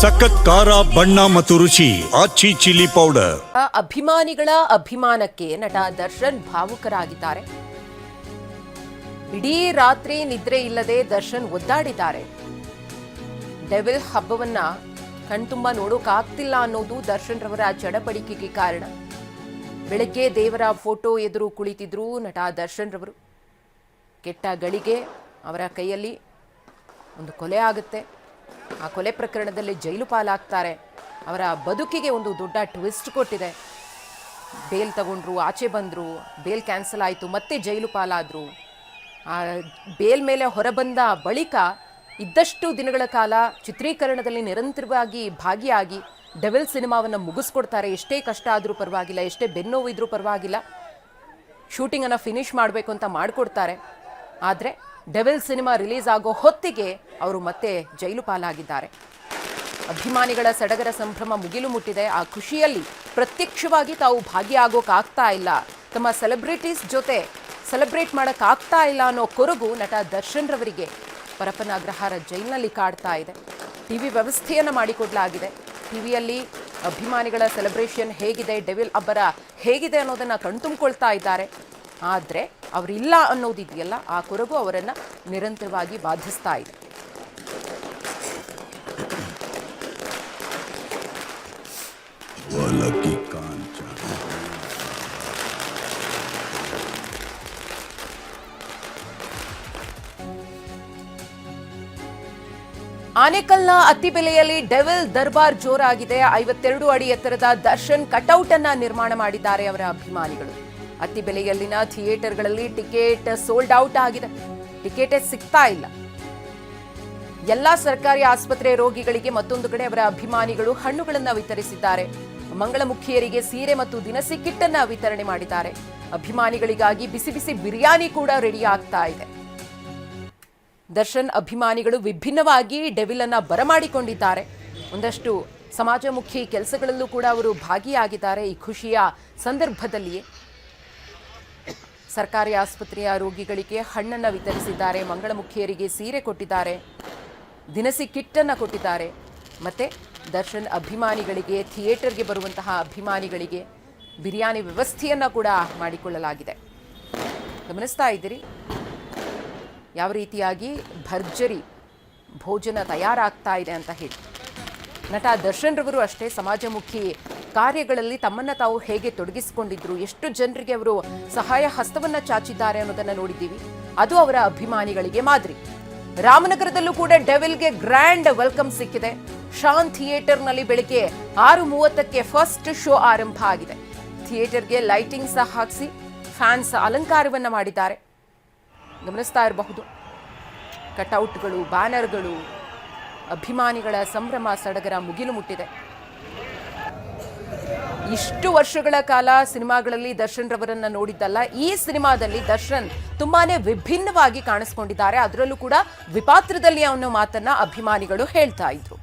ಸಖತ್ ಖಾರ, ಬಣ್ಣ ಮತ್ತು ರುಚಿ ಆಚಿ ಚಿಲ್ಲಿ ಪೌಡರ್. ಅಭಿಮಾನಿಗಳ ಅಭಿಮಾನಕ್ಕೆ ನಟ ದರ್ಶನ್ ಭಾವುಕರಾಗಿದ್ದಾರೆ. ಇಡೀ ರಾತ್ರಿ ನಿದ್ರೆ ಇಲ್ಲದೆ ದರ್ಶನ್ ಒದ್ದಾಡಿದ್ದಾರೆ. ಡೆವಿಲ್ ಹಬ್ಬವನ್ನ ಕಣ್ತುಂಬ ನೋಡೋಕಾಗ್ತಿಲ್ಲ ಅನ್ನೋದು ದರ್ಶನ್ ರವರ ಚಡಪಡಿಕೆಗೆ ಕಾರಣ. ಬೆಳಗ್ಗೆ ದೇವರ ಫೋಟೋ ಎದುರು ಕುಳಿತಿದ್ರು ನಟ ದರ್ಶನ್ ರವರು ಕೆಟ್ಟ ಗಳಿಗೆ ಅವರ ಕೈಯಲ್ಲಿ ಒಂದು ಕೊಲೆ ಆಗುತ್ತೆ. ಆ ಕೊಲೆ ಪ್ರಕರಣದಲ್ಲಿ ಜೈಲು ಪಾಲಾಗ್ತಾರೆ. ಅವರ ಬದುಕಿಗೆ ಒಂದು ದೊಡ್ಡ ಟ್ವಿಸ್ಟ್ ಕೊಟ್ಟಿದೆ. ಬೇಲ್ ತಗೊಂಡ್ರು, ಆಚೆ ಬಂದರು, ಬೇಲ್ ಕ್ಯಾನ್ಸಲ್ ಆಯಿತು, ಮತ್ತೆ ಜೈಲು ಪಾಲಾದರು. ಆ ಬೇಲ್ ಮೇಲೆ ಹೊರಬಂದ ಬಳಿಕ ಇದ್ದಷ್ಟು ದಿನಗಳ ಕಾಲ ಚಿತ್ರೀಕರಣದಲ್ಲಿ ನಿರಂತರವಾಗಿ ಭಾಗಿಯಾಗಿ ಡೆವಿಲ್ ಸಿನಿಮಾವನ್ನು ಮುಗಿಸ್ಕೊಡ್ತಾರೆ. ಎಷ್ಟೇ ಕಷ್ಟ ಆದರೂ ಪರವಾಗಿಲ್ಲ, ಎಷ್ಟೇ ಬೆನ್ನೋವಿದ್ರೂ ಪರವಾಗಿಲ್ಲ. ಶೂಟಿಂಗನ್ನು ಫಿನಿಶ್ ಮಾಡಬೇಕು ಅಂತ ಮಾಡಿಕೊಡ್ತಾರೆ. ಆದರೆ ಡೆವಿಲ್ ಸಿನಿಮಾ ರಿಲೀಸ್ ಆಗೋ ಹೊತ್ತಿಗೆ ಅವರು ಮತ್ತೆ ಜೈಲು ಪಾಲಾಗಿದ್ದಾರೆ. ಅಭಿಮಾನಿಗಳ ಸಡಗರ ಸಂಭ್ರಮ ಮುಗಿಲು ಮುಟ್ಟಿದೆ. ಆ ಖುಷಿಯಲ್ಲಿ ಪ್ರತ್ಯಕ್ಷವಾಗಿ ತಾವು ಭಾಗಿಯಾಗೋಕ್ಕಾಗ್ತಾ ಇಲ್ಲ. ತಮ್ಮ ಸೆಲೆಬ್ರಿಟೀಸ್ ಜೊತೆ ಸೆಲೆಬ್ರೇಟ್ ಮಾಡೋಕ್ಕಾಗ್ತಾ ಇಲ್ಲ ಅನ್ನೋ ಕೊರಗು ನಟ ದರ್ಶನ್ ರವರಿಗೆ ಪರಪ್ಪನ ಅಗ್ರಹಾರ ಜೈಲಿನಲ್ಲಿ ಕಾಡ್ತಾ ಇದೆ. ಟಿವಿ ವ್ಯವಸ್ಥೆಯನ್ನು ಮಾಡಿಕೊಡ್ಲಾಗಿದೆ. ಟಿವಿಯಲ್ಲಿ ಅಭಿಮಾನಿಗಳ ಸೆಲೆಬ್ರೇಷನ್ ಹೇಗಿದೆ, ಡೆವಿಲ್ ಅಬ್ಬರ ಹೇಗಿದೆ ಅನ್ನೋದನ್ನು ಕಣ್ತುಂಬಿಕೊಳ್ತಾ ಇದ್ದಾರೆ. ಆದರೆ ಅವರಿಲ್ಲ ಅನ್ನೋದಿದೆಯಲ್ಲ ಆ ಕೊರಗು ಅವರನ್ನು ನಿರಂತರವಾಗಿ ಬಾಧಿಸ್ತಾ ಇದೆ. ಆನೇಕಲ್ನ ಅತ್ತಿ ಬೆಲೆಯಲ್ಲಿ ಡೆವಿಲ್ ದರ್ಬಾರ್ ಜೋರಾಗಿದೆ. ಐವತ್ತೆರಡು ಅಡಿ ಎತ್ತರದ ದರ್ಶನ್ ಕಟೌಟ್ ಅನ್ನ ನಿರ್ಮಾಣ ಮಾಡಿದ್ದಾರೆ ಅವರ ಅಭಿಮಾನಿಗಳು. ಅತ್ತಿಬೆಲೆಯಲ್ಲಿನ ಥಿಯೇಟರ್ಗಳಲ್ಲಿ ಟಿಕೆಟ್ ಸೋಲ್ಡ್ ಔಟ್ ಆಗಿದೆ. ಟಿಕೆಟೇ ಸಿಗ್ತಾ ಇಲ್ಲ. ಎಲ್ಲಾ ಸರ್ಕಾರಿ ಆಸ್ಪತ್ರೆ ರೋಗಿಗಳಿಗೆ ಮತ್ತೊಂದು ಕಡೆ ಅವರ ಅಭಿಮಾನಿಗಳು ಹಣ್ಣುಗಳನ್ನು ವಿತರಿಸಿದ್ದಾರೆ. ಮಂಗಳಮುಖಿಯರಿಗೆ ಸೀರೆ ಮತ್ತು ದಿನಸಿ ಕಿಟ್ ಅನ್ನ ವಿತರಣೆ ಮಾಡಿದ್ದಾರೆ. ಅಭಿಮಾನಿಗಳಿಗಾಗಿ ಬಿಸಿ ಬಿಸಿ ಬಿರಿಯಾನಿ ಕೂಡ ರೆಡಿ ಆಗ್ತಾ ಇದೆ. ದರ್ಶನ್ ಅಭಿಮಾನಿಗಳು ವಿಭಿನ್ನವಾಗಿ ಡೆವಿಲ್ ಅನ್ನ ಬರಮಾಡಿಕೊಂಡಿದ್ದಾರೆ. ಒಂದಷ್ಟು ಸಮಾಜಮುಖಿ ಕೆಲಸಗಳಲ್ಲೂ ಕೂಡ ಅವರು ಭಾಗಿಯಾಗಿದ್ದಾರೆ ಈ ಖುಷಿಯ ಸಂದರ್ಭದಲ್ಲಿಯೇ. ಸರ್ಕಾರಿ ಆಸ್ಪತ್ರೆಯ ರೋಗಿಗಳಿಗೆ ಹಣ್ಣನ್ನು ವಿತರಿಸಿದ್ದಾರೆ. ಮಂಗಳಮುಖಿಯರಿಗೆ ಸೀರೆ ಕೊಟ್ಟಿದ್ದಾರೆ. ದಿನಸಿ ಕಿಟ್ಟನ್ನು ಕೊಟ್ಟಿದ್ದಾರೆ. ಮತ್ತು ದರ್ಶನ್ ಅಭಿಮಾನಿಗಳಿಗೆ, ಥಿಯೇಟರ್ಗೆ ಬರುವಂತಹ ಅಭಿಮಾನಿಗಳಿಗೆ ಬಿರಿಯಾನಿ ವ್ಯವಸ್ಥೆಯನ್ನು ಕೂಡ ಮಾಡಿಕೊಳ್ಳಲಾಗಿದೆ. ಗಮನಿಸ್ತಾ ಇದ್ದೀರಿ? ಯಾವ ರೀತಿಯಾಗಿ ಭರ್ಜರಿ ಭೋಜನ ತಯಾರಾಗ್ತಾ ಇದೆ ಅಂತ ಹೇಳಿ. ನಟ ದರ್ಶನ್ ರವರು ಅಷ್ಟೇ ಸಮಾಜಮುಖಿ ಕಾರ್ಯಗಳಲ್ಲಿ ತಮ್ಮನ್ನ ತಾವು ಹೇಗೆ ತೊಡಗಿಸಿಕೊಂಡಿದ್ರು, ಎಷ್ಟು ಜನರಿಗೆ ಅವರು ಸಹಾಯ ಹಸ್ತವನ್ನ ಚಾಚಿದ್ದಾರೆ ಅನ್ನೋದನ್ನ ನೋಡಿದ್ದೀವಿ. ಅದು ಅವರ ಅಭಿಮಾನಿಗಳಿಗೆ ಮಾದರಿ. ರಾಮನಗರದಲ್ಲೂ ಕೂಡ ಡೆವಿಲ್ಗೆ ಗ್ರ್ಯಾಂಡ್ ವೆಲ್ಕಮ್ ಸಿಕ್ಕಿದೆ. ಶಾನ್ ಥಿಯೇಟರ್ನಲ್ಲಿ ಬೆಳಿಗ್ಗೆ ಆರು ಮೂವತ್ತಕ್ಕೆ ಫಸ್ಟ್ ಶೋ ಆರಂಭ ಆಗಿದೆ. ಥಿಯೇಟರ್ಗೆ ಲೈಟಿಂಗ್ ಸಹ ಹಾಕಿಸಿ ಫ್ಯಾನ್ಸ್ ಅಲಂಕಾರವನ್ನ ಮಾಡಿದ್ದಾರೆ. ಗಮನಿಸ್ತಾ ಇರಬಹುದು. ಕಟೌಟ್ಗಳು, ಬ್ಯಾನರ್ಗಳು, ಅಭಿಮಾನಿಗಳ ಸಂಭ್ರಮ ಸಡಗರ ಮುಗಿಲು ಮುಟ್ಟಿದೆ. ಇಷ್ಟು ವರ್ಷಗಳ ಕಾಲ ಸಿನಿಮಾಗಳಲ್ಲಿ ದರ್ಶನ್ ರವರನ್ನ ನೋಡಿದ್ದಲ್ಲ, ಈ ಸಿನಿಮಾದಲ್ಲಿ ದರ್ಶನ್ ತುಂಬಾನೇ ವಿಭಿನ್ನವಾಗಿ ಕಾಣಿಸ್ಕೊಂಡಿದ್ದಾರೆ. ಅದರಲ್ಲೂ ಕೂಡ ವಿಪಾತ್ರದಲ್ಲಿ ಅವನ ಮಾತನ್ನ ಅಭಿಮಾನಿಗಳು ಹೇಳ್ತಾ ಇದ್ರು.